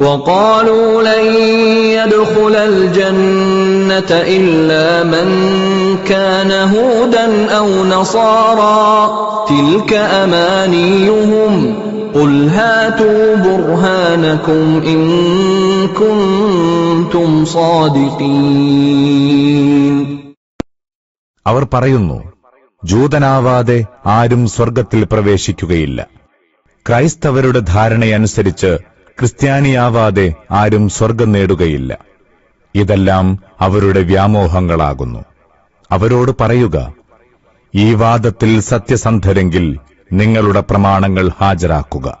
وقالوا لن يدخل الجنة إلا من كان هودا أو نصارى تلك أمانيهم قل هاتوا برهانكم إن كنتم صادقين അവർ പറയുന്നു ജൂതനാവാതെ ആരും സ്വർഗത്തിൽ പ്രവേശിക്കുകയില്ല ക്രൈസ്തവരുടെ ധാരണയനുസരിച്ച് ക്രിസ്ത്യാനിയാവാതെ ആരും സ്വർഗം നേടുകയില്ല. ഇതെല്ലാം അവരുടെ വ്യാമോഹങ്ങളാകുന്നു. അവരോട് പറയുക ഈ വാദത്തിൽ സത്യസന്ധരെങ്കിൽ നിങ്ങളുടെ പ്രമാണങ്ങൾ ഹാജരാക്കുക.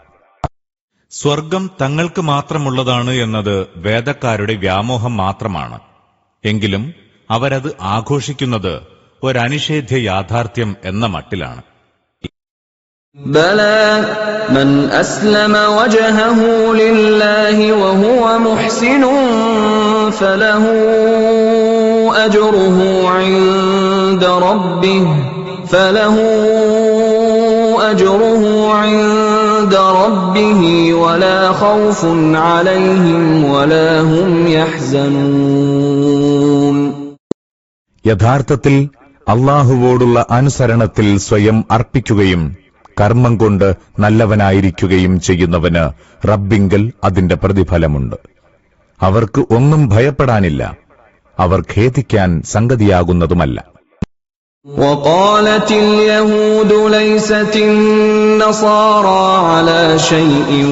സ്വർഗം തങ്ങൾക്ക് മാത്രമുള്ളതാണ് എന്നത് വേദക്കാരുടെ വ്യാമോഹം മാത്രമാണ്. എങ്കിലും അവരത് ആഘോഷിക്കുന്നത് ഒരനിഷേധ്യ യാഥാർത്ഥ്യം എന്ന മട്ടിലാണ്. بلى من أسلم وجهه لله وهو محسن فله أجره عند ربه فله أجره عند ربه ولا خوف عليهم ولا هم يحزنون യഥാർത്ഥത്തിൽ അള്ളാഹുവോടുള്ള അനുസരണത്തിൽ സ്വയം അർപ്പിക്കുകയും കർമ്മം കൊണ്ട് നല്ലവനായിരിക്കുകയും ചെയ്യുന്നവന് റബ്ബിങ്കൽ അതിന്റെ പ്രതിഫലമുണ്ട് അവർക്ക് ഒന്നും ഭയപ്പെടാനില്ല അവർ ഖേദിക്കാൻ സംഗതിയാകുന്നതുമല്ല وقالت اليهود ليست النصارى على شيء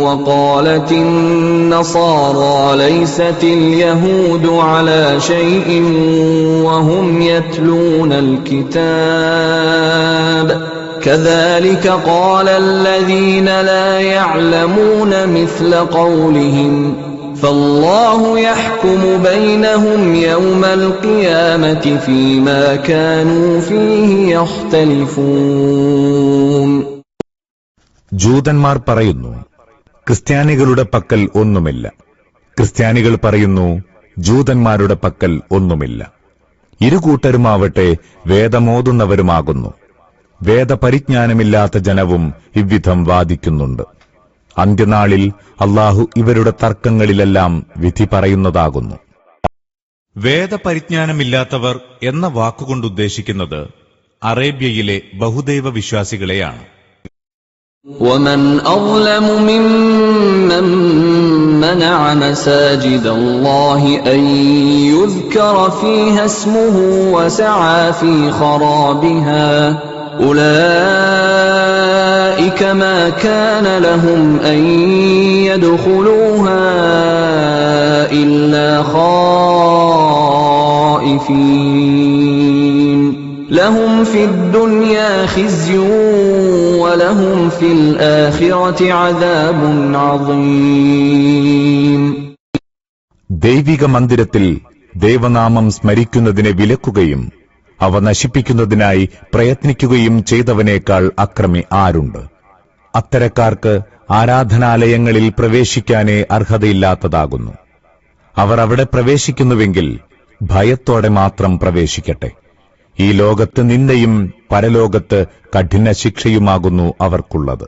وقالت النصارى ليست اليهود على شيء وهم يتلون الكتاب كذلك قال الذين لا يعلمون مثل قولهم فالله يحكم بينهم يوم القيامة فيما كانوا فيه يختلفون ജൂതന്മാർ പറയുന്നു ക്രിസ്ത്യാനികളുടെ പക്കൽ ഒന്നുമില്ല ക്രിസ്ത്യാനികൾ പറയുന്നു ജൂതന്മാരുടെ പക്കൽ ഒന്നുമില്ല ഇരുകൂട്ടരുമാവട്ടെ വേദമോതുന്നവരുമാകുന്നു വേദപരിജ്ഞാനമില്ലാത്ത ജനവും ഇവിധം വാദിക്കുന്നുണ്ട്. അന്ത്യനാളിൽ അള്ളാഹു ഇവരുടെ തർക്കങ്ങളിലെല്ലാം വിധി പറയുന്നതാകുന്നു. വേദപരിജ്ഞാനമില്ലാത്തവർ എന്ന വാക്കുകൊണ്ട് ഉദ്ദേശിക്കുന്നത് അറേബ്യയിലെ ബഹുദൈവ വിശ്വാസികളെയാണ്. ومن أظلم أولئك ما كان لهم أن يدخلوها إلا خائفين لهم في الدنيا خزي ولهم في الآخرة عذاب عظيم ദൈവിക മന്ദിരത്തിൽ ദൈവനാമം സ്മരിക്കുന്നതിനെ വിലക്കുകയും അവ നശിപ്പിക്കുന്നതിനായി പ്രയത്നിക്കുകയും ചെയ്തവനേക്കാൾ അക്രമി ആരുണ്ട്? അത്തരക്കാർക്ക് ആരാധനാലയങ്ങളിൽ പ്രവേശിക്കാനേ അർഹതയില്ലാത്തതാകുന്നു. അവർ അവിടെ പ്രവേശിക്കുന്നുവെങ്കിൽ ഭയത്തോടെ മാത്രം പ്രവേശിക്കട്ടെ. ഈ ലോകത്ത് നിന്ദയും പരലോകത്ത് കഠിന ശിക്ഷയുമാകുന്നു അവർക്കുള്ളത്.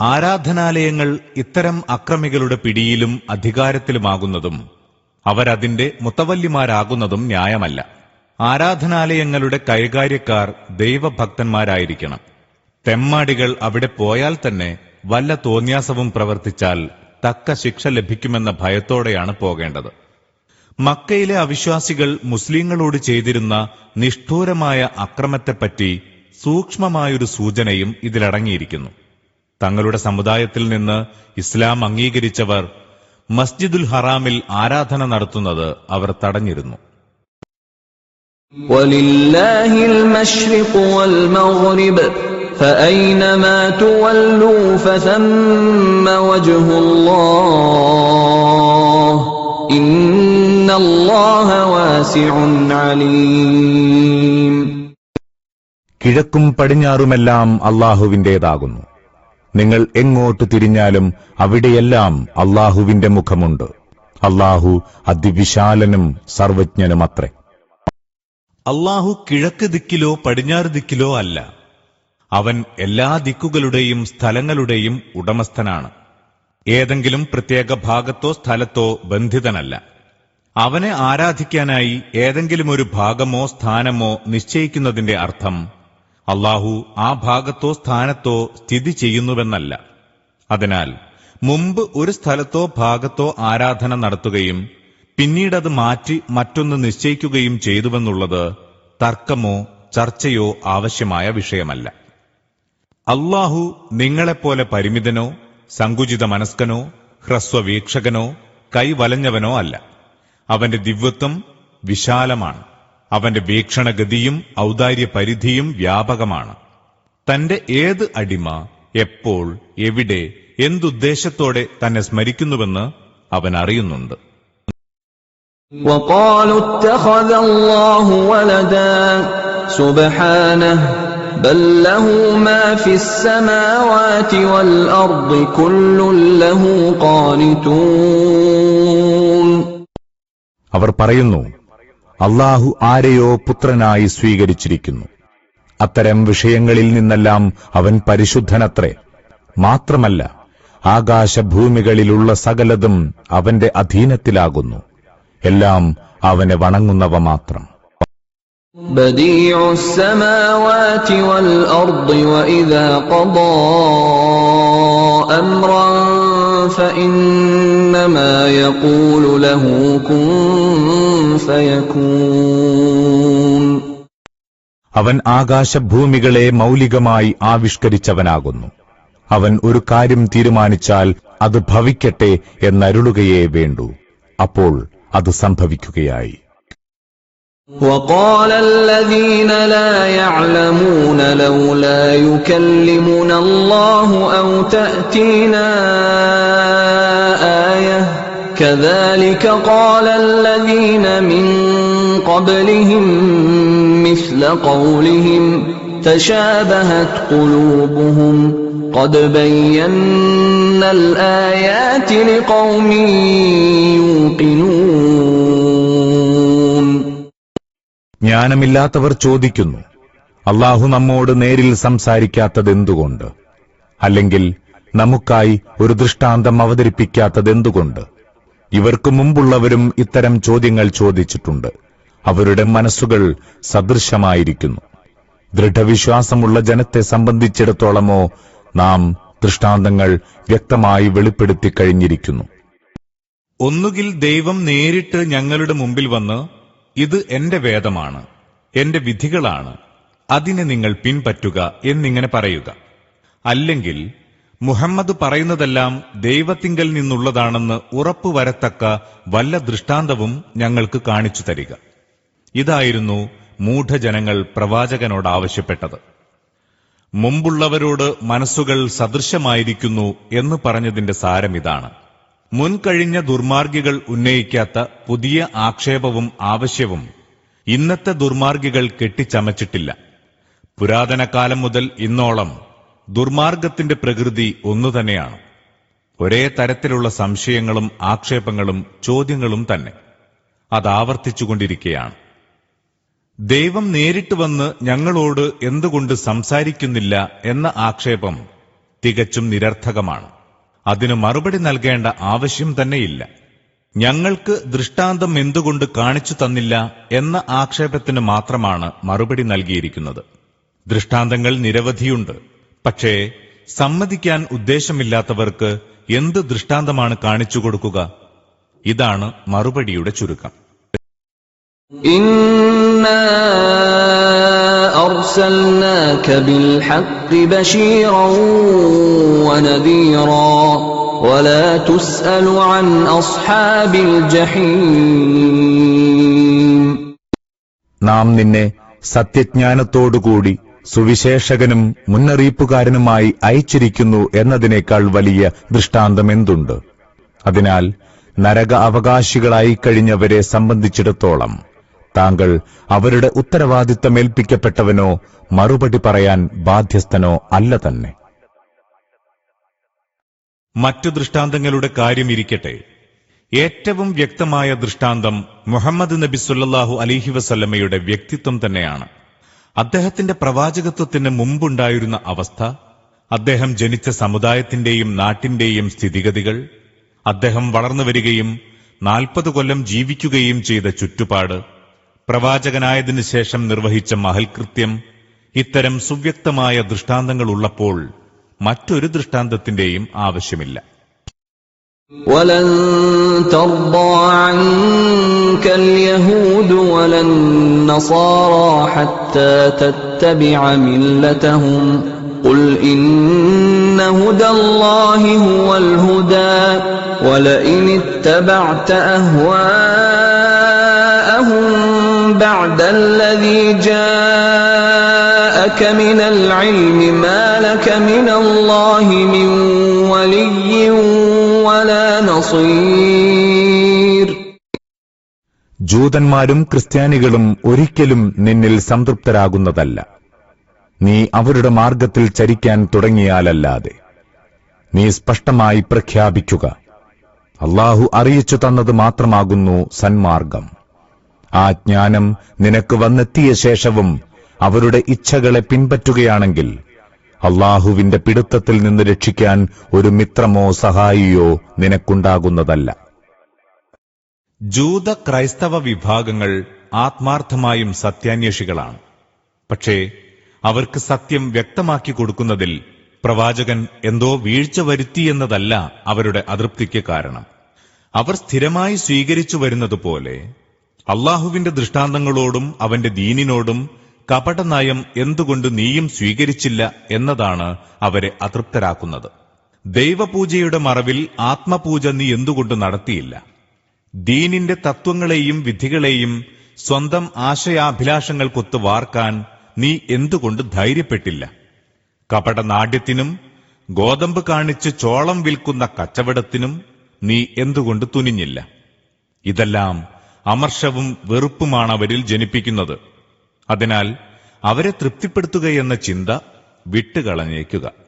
ആരാധനാലയങ്ങൾ ഇത്തരം അക്രമികളുടെ പിടിയിലും അധികാരത്തിലുമാകുന്നതും അവരതിന്റെ മുത്തവല്ലിമാരാകുന്നതും ന്യായമല്ല. ആരാധനാലയങ്ങളുടെ കൈകാര്യക്കാർ ദൈവഭക്തന്മാരായിരിക്കണം. തെമ്മാടികൾ അവിടെ പോയാൽ തന്നെ വല്ല തോന്യാസവും പ്രവർത്തിച്ചാൽ തക്ക ശിക്ഷ ലഭിക്കുമെന്ന ഭയത്തോടെയാണ് പോകേണ്ടത്. മക്കയിലെ അവിശ്വാസികൾ മുസ്ലിങ്ങളോട് ചെയ്തിരുന്ന നിഷ്ഠൂരമായ അക്രമത്തെപ്പറ്റി സൂക്ഷ്മമായൊരു സൂചനയും ഇതിലടങ്ങിയിരിക്കുന്നു. തങ്ങളുടെ സമുദായത്തിൽ നിന്ന് ഇസ്ലാം അംഗീകരിച്ചവർ മസ്ജിദുൽ ഹറാമിൽ ആരാധന നടത്തുന്നത് അവർ തടഞ്ഞിരുന്നു. ولله المشرق والمغرب فأينما تولوا فثم وجه الله إن الله واسع عليم കിഴക്കും പടിഞ്ഞാറുമെല്ലാം അള്ളാഹുവിന്റേതാകുന്നു നിങ്ങൾ എങ്ങോട്ട് തിരിഞ്ഞാലും അവിടെയെല്ലാം അള്ളാഹുവിന്റെ മുഖമുണ്ട് അള്ളാഹു അതിവിശാലനും സർവജ്ഞനുമത്രേ അള്ളാഹു കിഴക്ക് ദിക്കിലോ പടിഞ്ഞാറ് ദിക്കിലോ അല്ല. അവൻ എല്ലാ ദിക്കുകളുടെയും സ്ഥലങ്ങളുടെയും ഉടമസ്ഥനാണ്. ഏതെങ്കിലും പ്രത്യേക ഭാഗത്തോ സ്ഥലത്തോ ബന്ധിതനല്ല. അവനെ ആരാധിക്കാനായി ഏതെങ്കിലും ഒരു ഭാഗമോ സ്ഥാനമോ നിശ്ചയിക്കുന്നതിന്റെ അർത്ഥം അള്ളാഹു ആ ഭാഗത്തോ സ്ഥാനത്തോ സ്ഥിതി ചെയ്യുന്നുവെന്നല്ല. അതിനാൽ മുമ്പ് ഒരു സ്ഥലത്തോ ഭാഗത്തോ ആരാധന നടത്തുകയും പിന്നീടത് മാറ്റി മറ്റൊന്ന് നിശ്ചയിക്കുകയും ചെയ്തുവെന്നുള്ളത് തർക്കമോ ചർച്ചയോ ആവശ്യമായ വിഷയമല്ല. അള്ളാഹു നിങ്ങളെപ്പോലെ പരിമിതനോ സങ്കുചിത മനസ്കനോ ഹ്രസ്വവീക്ഷകനോ കൈവലഞ്ഞവനോ അല്ല. അവന്റെ ദിവ്യത്വം വിശാലമാണ്. അവന്റെ വീക്ഷണഗതിയും ഔദാര്യ പരിധിയും വ്യാപകമാണ്. തന്റെ ഏത് അടിമ എപ്പോൾ എവിടെ എന്തുദ്ദേശത്തോടെ തന്നെ സ്മരിക്കുന്നുവെന്ന് അവൻ അറിയുന്നുണ്ട് وقالوا اتخذ الله ولدا سبحانه بل له ما في السماوات والأرض كل له قانتون അവർ പറയുന്നു അള്ളാഹു ആരെയോ പുത്രനായി സ്വീകരിച്ചിരിക്കുന്നു അത്തരം വിഷയങ്ങളിൽ നിന്നെല്ലാം അവൻ പരിശുദ്ധനത്രേ മാത്രമല്ല ആകാശഭൂമികളിലുള്ള സകലതും അവന്റെ അധീനത്തിലാകുന്നു എല്ലാം അവനെ വണങ്ങുന്നവ മാത്രം بديع السماوات والأرض وإذا قضى أمرا فإنما يقول له كن فيكون അവൻ ആകാശഭൂമികളെ മൗലികമായി ആവിഷ്കരിച്ചവനാകുന്നു അവൻ ഒരു കാര്യം തീരുമാനിച്ചാൽ അത് ഭവിക്കട്ടെ എന്നരുളുകയേ വേണ്ടൂ അപ്പോൾ അത് സംഭവിക്കുകയായി وقال الذين لا يعلمون لولا يكلمنا الله أو تأتينا آية كذلك قال الذين من قبلهم مثل قولهم تشابهت قلوبهم قد بينا الآيات لقوم يوقنون ജ്ഞാനമില്ലാത്തവർ ചോദിക്കുന്നു അള്ളാഹു നമ്മോട് നേരിൽ സംസാരിക്കാത്തതെന്തുകൊണ്ട് അല്ലെങ്കിൽ നമുക്കായി ഒരു ദൃഷ്ടാന്തം അവതരിപ്പിക്കാത്തതെന്തുകൊണ്ട് ഇവർക്ക് മുമ്പുള്ളവരും ഇത്തരം ചോദ്യങ്ങൾ ചോദിച്ചിട്ടുണ്ട് അവരുടെ മനസ്സുകൾ സദൃശമായിരിക്കുന്നു ദൃഢവിശ്വാസമുള്ള ജനത്തെ സംബന്ധിച്ചിടത്തോളമോ നാം ദൃഷ്ടാന്തങ്ങൾ വ്യക്തമായി വെളിപ്പെടുത്തി കഴിഞ്ഞിരിക്കുന്നു. ഒന്നുകിൽ ദൈവം നേരിട്ട് ഞങ്ങളുടെ മുമ്പിൽ വന്ന് ഇത് എന്റെ വേദമാണ് എന്റെ വിധികളാണ് അതിനെ നിങ്ങൾ പിൻപറ്റുക എന്നിങ്ങനെ പറയുക. അല്ലെങ്കിൽ മുഹമ്മദ് പറയുന്നതെല്ലാം ദൈവത്തിങ്കൽ നിന്നുള്ളതാണെന്ന് ഉറപ്പുവരത്തക്ക വല്ല ദൃഷ്ടാന്തവും ഞങ്ങൾക്ക് കാണിച്ചു തരിക. ഇതായിരുന്നു മൂഢജനങ്ങൾ പ്രവാചകനോട് ആവശ്യപ്പെട്ടത്. മുമ്പുള്ളവരോട് മനസ്സുകൾ സദൃശമായിരിക്കുന്നു എന്ന് പറഞ്ഞതിന്റെ സാരമിതാണ് മുൻകഴിഞ്ഞ ദുർമാർഗികൾ ഉന്നയിക്കാത്ത പുതിയ ആക്ഷേപവും ആവശ്യവും ഇന്നത്തെ ദുർമാർഗികൾ കെട്ടിച്ചമച്ചിട്ടില്ല. പുരാതന കാലം മുതൽ ഇന്നോളം ദുർമാർഗത്തിന്റെ പ്രകൃതി ഒന്നുതന്നെയാണ് ഒരേ തരത്തിലുള്ള സംശയങ്ങളും ആക്ഷേപങ്ങളും ചോദ്യങ്ങളും തന്നെ. അത് ആവർത്തിച്ചുകൊണ്ടിരിക്കുകയാണ് ദൈവം നേരിട്ട് വന്ന് ഞങ്ങളോട് എന്തുകൊണ്ട് സംസാരിക്കുന്നില്ല എന്ന ആക്ഷേപം തികച്ചും നിരർത്ഥകമാണ്. അതിന് മറുപടി നൽകേണ്ട ആവശ്യം തന്നെയില്ല. ഞങ്ങൾക്ക് ദൃഷ്ടാന്തം എന്തുകൊണ്ട് കാണിച്ചു തന്നില്ല എന്ന ആക്ഷേപത്തിന് മാത്രമാണ് മറുപടി നൽകിയിരിക്കുന്നത്. ദൃഷ്ടാന്തങ്ങൾ നിരവധിയുണ്ട്. പക്ഷേ സമ്മതിക്കാൻ ഉദ്ദേശമില്ലാത്തവർക്ക് എന്ത് ദൃഷ്ടാന്തമാണ് കാണിച്ചു കൊടുക്കുക? ഇതാണ് മറുപടിയുടെ ചുരുക്കം. إنا أرسلناك بالحق بشيرا ونذيرا ولا تسأل عن أصحاب الجحيم നാം നിന്നെ സത്യജ്ഞാനത്തോടുകൂടി സുവിശേഷകനും മുന്നറിയിപ്പുകാരനുമായി അയച്ചിരിക്കുന്നു എന്നതിനേക്കാൾ വലിയ ദൃഷ്ടാന്തം എന്തുണ്ട് അതിനാൽ നരക അവകാശികളായി കഴിഞ്ഞവരെ സംബന്ധിച്ചിടത്തോളം താങ്കൾ അവരുടെ ഉത്തരവാദിത്തമേൽപ്പിക്കപ്പെട്ടവനോ മറുപടി പറയാൻ ബാധ്യസ്ഥനോ അല്ല തന്നെ. മറ്റു ദൃഷ്ടാന്തങ്ങളുടെ കാര്യം ഇരിക്കട്ടെ. ഏറ്റവും വ്യക്തമായ ദൃഷ്ടാന്തം മുഹമ്മദ് നബി സുല്ലാഹു അലിഹി വസല്ലമ്മയുടെ വ്യക്തിത്വം തന്നെയാണ്. അദ്ദേഹത്തിന്റെ പ്രവാചകത്വത്തിന് മുമ്പുണ്ടായിരുന്ന അവസ്ഥ അദ്ദേഹം ജനിച്ച സമുദായത്തിന്റെയും നാട്ടിന്റെയും സ്ഥിതിഗതികൾ അദ്ദേഹം വളർന്നു വരികയും നാൽപ്പത് കൊല്ലം ജീവിക്കുകയും ചെയ്ത ചുറ്റുപാട് പ്രവാചകനായതിനു ശേഷം നിർവഹിച്ച മഹൽകൃത്യം ഇത്തരം സുവ്യക്തമായ ദൃഷ്ടാന്തങ്ങൾ ഉള്ളപ്പോൾ മറ്റൊരു ദൃഷ്ടാന്തത്തിന്റെയും ആവശ്യമില്ല ولن ترضى عنك اليهود ولا النصارى حتى تتبع ملتهم قل إن هدى الله هو الهدى ولئن اتبعت أهواءهم بعد الذي جاءك من العلم ما لك من الله من ولي ولا نصير ജൂതന്മാരും ക്രിസ്ത്യാനികളും ഒരിക്കലും നിന്നിൽ സംതൃപ്തരാകുന്നതല്ല നീ അവരുടെ മാർഗത്തിൽ ചരിക്കാൻ തുടങ്ങിയാലല്ലാതെ നീ സ്പഷ്ടമായി പ്രഖ്യാപിക്കുക അള്ളാഹു അറിയിച്ചു തന്നത് മാത്രമാകുന്നു സന്മാർഗം ആ ജ്ഞാനം നിനക്ക് വന്നെത്തിയ ശേഷവും അവരുടെ ഇച്ഛകളെ പിൻപറ്റുകയാണെങ്കിൽ അള്ളാഹുവിന്റെ പിടുത്തത്തിൽ നിന്ന് രക്ഷിക്കാൻ ഒരു മിത്രമോ സഹായിയോ നിനക്കുണ്ടാകുന്നതല്ല. ജൂത ക്രൈസ്തവ വിഭാഗങ്ങൾ ആത്മാർത്ഥമായും സത്യാന്വേഷികളാണ്. പക്ഷേ അവർക്ക് സത്യം വ്യക്തമാക്കി കൊടുക്കുന്നതിൽ പ്രവാചകൻ എന്തോ വീഴ്ച വരുത്തിയെന്നതല്ല അവരുടെ അതൃപ്തിക്ക് കാരണം. അവർ സ്ഥിരമായി സ്വീകരിച്ചു വരുന്നതുപോലെ അള്ളാഹുവിന്റെ ദൃഷ്ടാന്തങ്ങളോടും അവന്റെ ദീനിനോടും കപടനയം എന്തുകൊണ്ട് നീയും സ്വീകരിച്ചില്ല എന്നതാണ് അവരെ അതൃപ്തരാക്കുന്നത്. ദൈവപൂജയുടെ മറവിൽ ആത്മപൂജ നീ എന്തുകൊണ്ട് നടത്തിയില്ല? ദീനിന്റെ തത്വങ്ങളെയും വിധികളെയും സ്വന്തം ആശയാഭിലാഷങ്ങൾക്കൊത്ത് വാർക്കാൻ നീ എന്തുകൊണ്ട് ധൈര്യപ്പെട്ടില്ല? കപടനാട്യത്തിനും ഗോതമ്പ് കാണിച്ച് ചോളം വിൽക്കുന്ന കച്ചവടത്തിനും നീ എന്തുകൊണ്ട് തുനിഞ്ഞില്ല? ഇതെല്ലാം അമർഷവും വെറുപ്പുമാണ് അവരിൽ ജനിപ്പിക്കുന്നത്. അതിനാൽ അവരെ തൃപ്തിപ്പെടുത്തുകയെന്ന ചിന്ത വിട്ടുകളഞ്ഞേക്കുക.